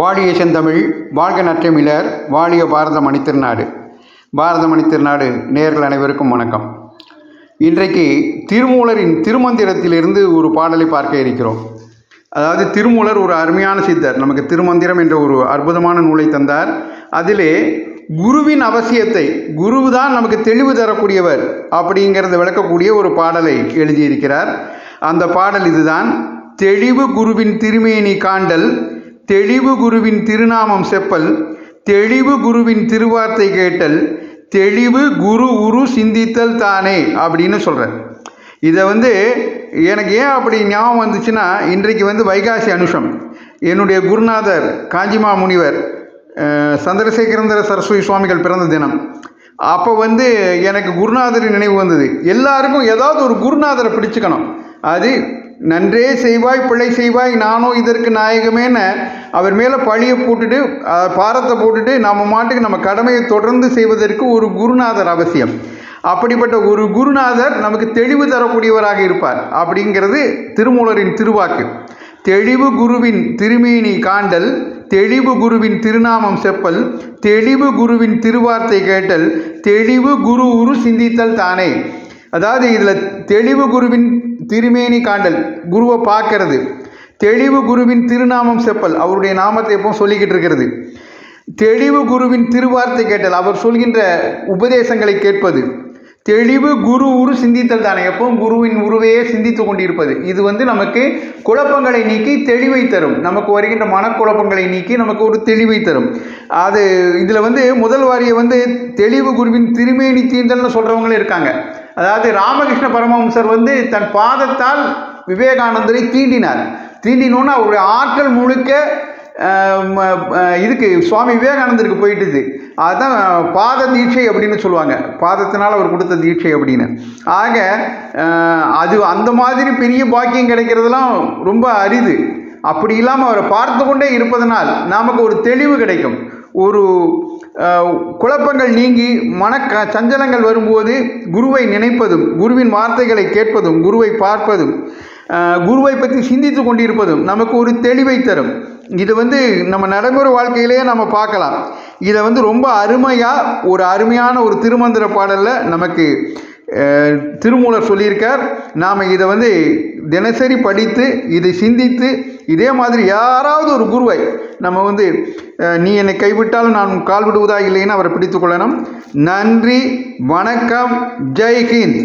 வாழிய செந்தமிழ் வாழ்க நற்றமிழர் வாழிய பாரத மணித்திருநாடு பாரத மணித்திருநாடு நேர்கள் அனைவருக்கும் வணக்கம். இன்றைக்கு திருமூலரின் திருமந்திரத்திலிருந்து ஒரு பாடலை பார்க்க இருக்கிறோம். அதாவது திருமூலர் ஒரு அருமையான சித்தர். நமக்கு திருமந்திரம் என்ற ஒரு அற்புதமான நூலை தந்தார். அதிலே குருவின் அவசியத்தை குரு தான் நமக்கு தெளிவு தரக்கூடியவர் அப்படிங்கிறத விளக்கக்கூடிய ஒரு பாடலை எழுதியிருக்கிறார். அந்த பாடல் இதுதான் தெளிவு குருவின் திருமேனி காண்டல் தெளிவு குருவின் திருநாமம் செப்பல் தெளிவு குருவின் திருவார்த்தை கேட்டல் தெளிவு குரு உரு சிந்தித்தல் தானே அப்படின்னு சொல்கிறேன் இதை வந்து எனக்கு ஏன் அப்படி ஞாபகம் வந்துச்சுன்னா இன்றைக்கு வந்து வைகாசி அனுஷம். என்னுடைய குருநாதர் காஞ்சிமா முனிவர் சந்திரசேகரந்தர சந்திரசேகரந்திர சரஸ்வதி சுவாமிகள் பிறந்த தினம். அப்போ வந்து எனக்கு குருநாதரின் நினைவு வந்தது. எல்லாருக்கும் ஏதாவது ஒரு குருநாதரை பிடிச்சுக்கணும். அது நன்றே செய்வாய் பிழை செய்வாய் நானோ இதற்கு நாயகமேன்னு அவர் மேலே பழியை போட்டுட்டு பாரத்தை போட்டுட்டு நம்ம மாட்டுக்கு நம்ம கடமையை தொடர்ந்து செய்வதற்கு ஒரு குருநாதர் அவசியம். அப்படிப்பட்ட ஒரு குருநாதர் நமக்கு தெளிவு தரக்கூடியவராக இருப்பார். அப்படிங்கிறது திருமூலரின் திருவாக்கு. தெளிவு குருவின் திருமேனி காண்டல் தெளிவு குருவின் திருநாமம் செப்பல் தெளிவு குருவின் திருவார்த்தை கேட்டல் தெளிவு குரு உரு சிந்தித்தல் தானே. அதாவது இதில் தெளிவு குருவின் திருமேனி காண்டல் குருவை பார்க்கறது. தெளிவு குருவின் திருநாமம் செப்பல் அவருடைய நாமத்தை எப்போ சொல்லிக்கிட்டு இருக்கிறது. தெளிவு குருவின் திருவார்த்தை கேட்டல் அவர் சொல்கின்ற உபதேசங்களை கேட்பது. தெளிவு குரு உரு சிந்தித்தல் தானே. எப்பவும் குருவின் உருவையே சிந்தித்து கொண்டிருப்பது. இது வந்து நமக்கு குழப்பங்களை நீக்கி தெளிவை தரும். நமக்கு வருகின்ற மனக்குழப்பங்களை நீக்கி நமக்கு ஒரு தெளிவை தரும். அது இதில் வந்து முதல் வாரியை வந்து தெளிவு குருவின் திருமேனி தீண்டல்னு சொல்கிறவங்களும் இருக்காங்க. அதாவது ராமகிருஷ்ண பரமஹம்சர் வந்து தன் பாதத்தால் விவேகானந்தரை தீண்டினார். தீண்டினோன்னு அவருடைய ஆற்றல் முழுக்க ம, இதுக்கு சுவாமி விவேகானந்தருக்கு போயிட்டுது. அதுதான் பாத தீட்சை அப்படின்னு சொல்லுவாங்க. பாதத்தினால் அவர் கொடுத்த தீட்சை அப்படின்னு. ஆக அது அந்த மாதிரி பெரிய பாக்கியம் கிடைக்கிறதுலாம் ரொம்ப அரிது. அப்படி இல்லாமல் அவரை பார்த்து கொண்டே இருப்பதனால் நமக்கு ஒரு தெளிவு கிடைக்கும். ஒரு குழப்பங்கள் நீங்கி மன க சஞ்சலங்கள் வரும்போது குருவை நினைப்பதும் குருவின் வார்த்தைகளை கேட்பதும் குருவை பார்ப்பதும் குருவை பற்றி சிந்தித்து கொண்டிருப்பதும் நமக்கு ஒரு தெளிவை தரும். இது வந்து நம்ம நடைமுறை வாழ்க்கையிலேயே நம்ம பார்க்கலாம். இதை வந்து ரொம்ப அருமையாக ஒரு அருமையான ஒரு திருமந்திர பாடலில் நமக்கு திருமூலர் சொல்லியிருக்கார். நாம் இதை வந்து தினசரி படித்து இதை சிந்தித்து இதே மாதிரி யாராவது ஒரு குருவை நம்ம வந்து நீ என்னை கைவிட்டாலும் நான் கால் விடுவதா இல்லைன்னு அவரை பிடித்து கொள்ளணும். நன்றி வணக்கம் ஜெய்ஹிந்த்